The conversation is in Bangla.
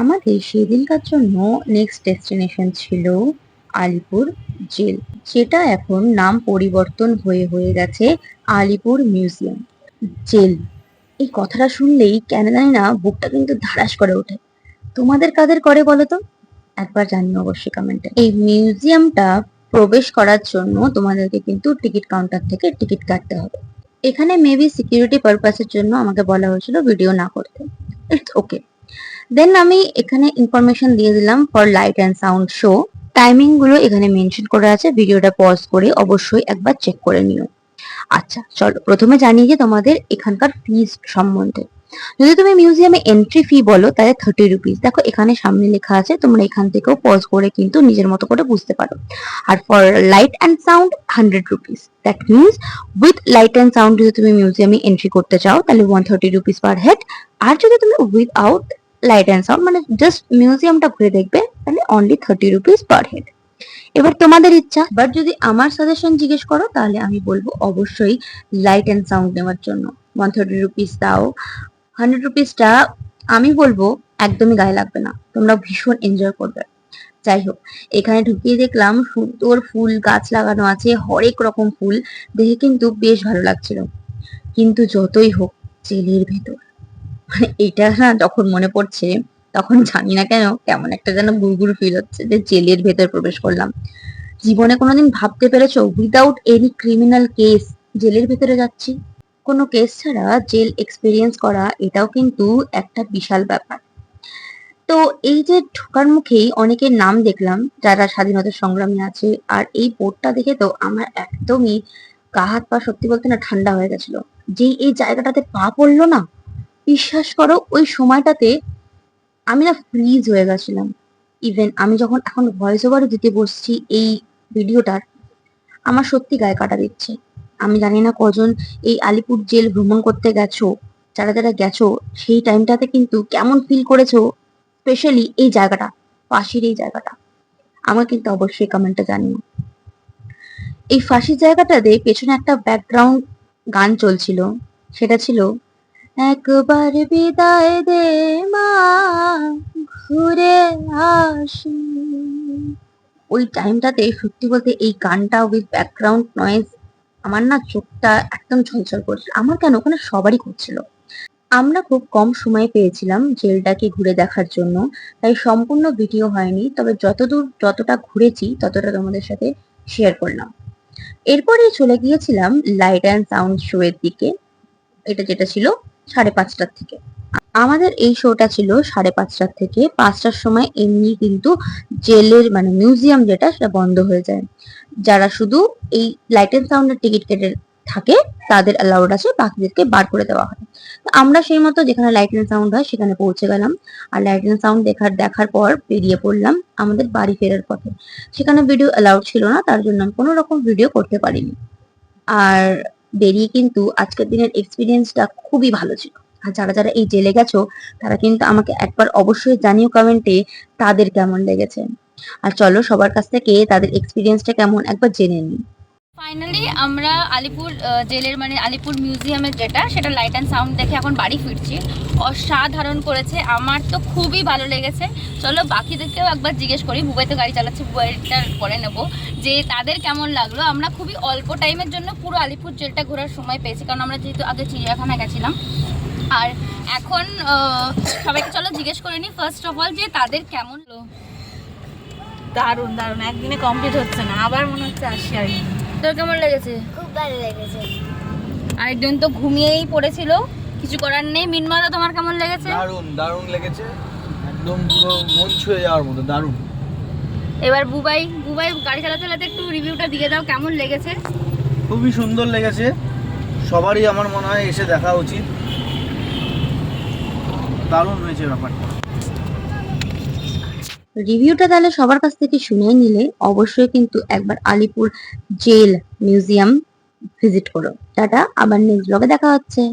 আমাদের সেদিনকার জন্য নেক্সট ডেস্টিনেশন ছিল আলিপুর জেল, যেটা এখন নাম পরিবর্তন হয়ে হয়ে গেছে আলিপুর মিউজিয়াম জেল। এই কথাটা শুনলেই কেন জানি না বুকটা কিন্তু ধারাস করে ওঠে। তোমাদের কাদের করে বলো তো? একবার জানিও অবশ্যই কমেন্টে এই মিউজিয়ামটা প্রবেশ করার জন্য তোমাদেরকে কিন্তু টিকিট কাউন্টার থেকে টিকিট কাটতে হবে। এখানে মেবি সিকিউরিটি পারপাসের জন্য আমাকে বলা হয়েছিল ভিডিও না করতে। ইটস ওকে দেন আমি এখানে ইনফরমেশন দিয়ে দিলাম for light and sound show টাইমিংগুলো এখানে মেনশন করে আছে, ভিডিওটা পজ করে অবশ্যই একবার চেক করে নিও। আচ্ছা চলো, প্রথমে জানিয়ে যে তোমাদের এখানকার ফিস সম্বন্ধে। যদি তুমি মিউজিয়ামে এন্ট্রি ফি বলো, তাহলে থার্টি রুপিস দেখো, এখানে সামনে লেখা আছে, তোমরা এখান থেকেও পজ করে কিন্তু নিজের মতো করে বুঝতে পারো। আর for light and sound hundred rupees that means with light and sound যদি তুমি মিউজিয়ামে এন্ট্রি করতে চাও, তাহলে one thirty rupees per head আর যদি তুমি উইথআউট লাইট অ্যান্ড সাউন্ড মানে জাস্ট মিউজিয়ামটা ঘুরে দেখবে, তাহলে only thirty rupees per head এবার তোমাদের ইচ্ছা বাট যদি আমার সাজেশন জিজ্ঞেস করো, তাহলে আমি বলব অবশ্যই লাইট অ্যান্ড সাউন্ড নেওয়ার জন্য। ওয়ান থার্টি রুপিস দাও। হান্ড্রেড রুপিসটা আমি বলব একদমই গায়ে লাগবে না। তোমরা ভীষণ এনজয় করবে। যাই হোক, এখানে ঢুকিয়ে দেখলাম সুন্দর ফুল, গাছ লাগানো আছে, হরেক রকম ফুল। দেখে কিন্তু বেশ ভালো লাগছিল। কিন্তু যতই হোক, জেলের ভেতর। এটা না যখন মনে পড়ছে, তখন জানি না কেন কেমন একটা যেন গুড়গুড় ফিল হচ্ছে যে জেলের ভেতর প্রবেশ করলাম। জীবনে কোনোদিন ভাবতে পেরেছ উইদাউট এনি ক্রিমিনাল কেস জেলের ভেতরে যাচ্ছি? কোনো কেস ছাড়া জেল এক্সপিরিয়েন্স করা, এটাও কিন্তু একটা বিশাল ব্যাপার। তো এই যে ঢোকার মুখেই অনেকের নাম দেখলাম, যারা স্বাধীনতা সংগ্রামী আছে, আর এই বোর্ডটা দেখে তো আমার একদমই গা হাত পা সত্যি বলতে না ঠান্ডা হয়ে গেছিল। যেই এই জায়গাটাতে পা পড়ল না বিশ্বাস করো, ওই সময়টাতে আমি না ফ্রিজ হয়ে গেছিলাম। ইভেন আমি যখন এখন ভয়েস ওভার দিতে বসছি এই ভিডিওটার, আমার সত্যি গায়ে কাটা দিচ্ছে। আমি জানি না কজন এই আলিপুর জেল ভ্রমণ করতে গেছো, যারা যারা গেছো, সেই টাইমটাতে কিন্তু কেমন ফিল করেছ স্পেশালি এই জায়গাটা, ফাঁসির এই জায়গাটা। আমার কিন্তু অবশ্যই কমেন্টে জানিও। এই ফাঁসির জায়গাটাতে পেছনে একটা ব্যাকগ্রাউন্ড গান চলছিল, সেটা ছিল একবার বিদায় দে মা, ঘুরে আসি। ওই টাইমটাতে সত্যি বলতে এই গানটা উইথ ব্যাকগ্রাউন্ড নয়েজ আমার না চোখটা একদম ঝলঝল করছিল। আমার কেন ওখানে সবারই করছিল। আমরা খুব কম সময় পেয়েছিলাম জেলটাকে ঘুরে দেখার জন্য, তাই সম্পূর্ণ ভিডিও হয়নি, তবে যতদূর যতটা ঘুরেছি ততটা তোমাদের সাথে শেয়ার করলাম। এরপরে চলে গিয়েছিলাম লাইট অ্যান্ড সাউন্ড শো এর দিকে। এটা যেটা ছিল সাড়ে পাঁচটার থেকে। আমাদের এই শোটা ছিল সাড়ে পাঁচটার থেকে। পাঁচটার সময় এমনি কিন্তু জেলের মানে মিউজিয়াম যেটা, সেটা বন্ধ হয়ে যায়। যারা শুধু এই লাইট অ্যান্ড সাউন্ডের টিকিট কেটে থাকে, তাদের অ্যালাউড আছে, বাকিদেরকে বার করে দেওয়া হয়। তো আমরা সেই মতো যেখানে লাইট অ্যান্ড সাউন্ড হয়, সেখানে পৌঁছে গেলাম। আর লাইট অ্যান্ড সাউন্ড দেখার দেখার পর বেরিয়ে পড়লাম আমাদের বাড়ি ফেরার পথে। সেখানে ভিডিও অ্যালাউড ছিল না, তার জন্য আমি কোনো রকম ভিডিও করতে পারিনি। আর বেরিয়ে কিন্তু আজকের দিনের এক্সপিরিয়েন্সটা খুবই ভালো ছিল। আর যারা যারা এই জেলে গেছো, তারা কিন্তু আমাকে একবার অবশ্যই জানিও কমেন্টে তাদের কেমন লেগেছে। আর চলো সবার কাছ থেকে তাদের এক্সপিরিয়েন্সটা কেমন একবার জেনে নিই। ফাইনালি আমরা আলিপুর জেলের মানে আলিপুর মিউজিয়ামের যেটা, সেটা লাইট অ্যান্ড সাউন্ড দেখে এখন বাড়ি ফিরছি। অসাধারণ করেছে। আমার তো খুবই ভালো লেগেছে। চলো বাকিদেরকেও একবার জিজ্ঞেস করি, বুবাই তো গাড়ি চালাচ্ছে বুবাইটার পরে নেব যে তাদের কেমন লাগল। আমরা খুবই অল্প টাইমের জন্য পুরো আলিপুর জেলটা ঘোরার সময় পেয়েছি, কারণ আমরা যেহেতু আগে চিড়িয়াখানা গেছিলাম। আর এখন সবাইকে চলো জিজ্ঞেস করে নিই ফার্স্ট অফ অল যে তাদের কেমন দারুণ দারুণ। একদিনে কমপ্লিট হচ্ছে না। আবার মনে হচ্ছে আসি আর। তোর কেমন লেগেছে? খুব ভালো লেগেছে। আরেকজন তো ঘুমিয়েই পড়েছিল কিছু করার নেই। মিনমাদা তোমার কেমন লেগেছে? দারুণ দারুণ লেগেছে। একদম পুরো মন ছুঁয়ে যাওয়ার মতো দারুণ। এবার বুবাই বুবাই গাড়ি চালাতে চালাতে একটু রিভিউটা দিয়ে দাও কেমন লেগেছে? খুবই সুন্দর লেগেছে। সবারই আমার মনে হয় এসে দেখা উচিত। দারুণ হয়েছে ব্যাপারটা। রিভিউটা তাহলে সবার কাছ থেকে শুনে নিলে অবশ্যই কিন্তু একবার আলিপুর জেল মিউজিয়াম ভিজিট করো। টাটা, আবার নেক্সট ব্লগে দেখা হচ্ছে।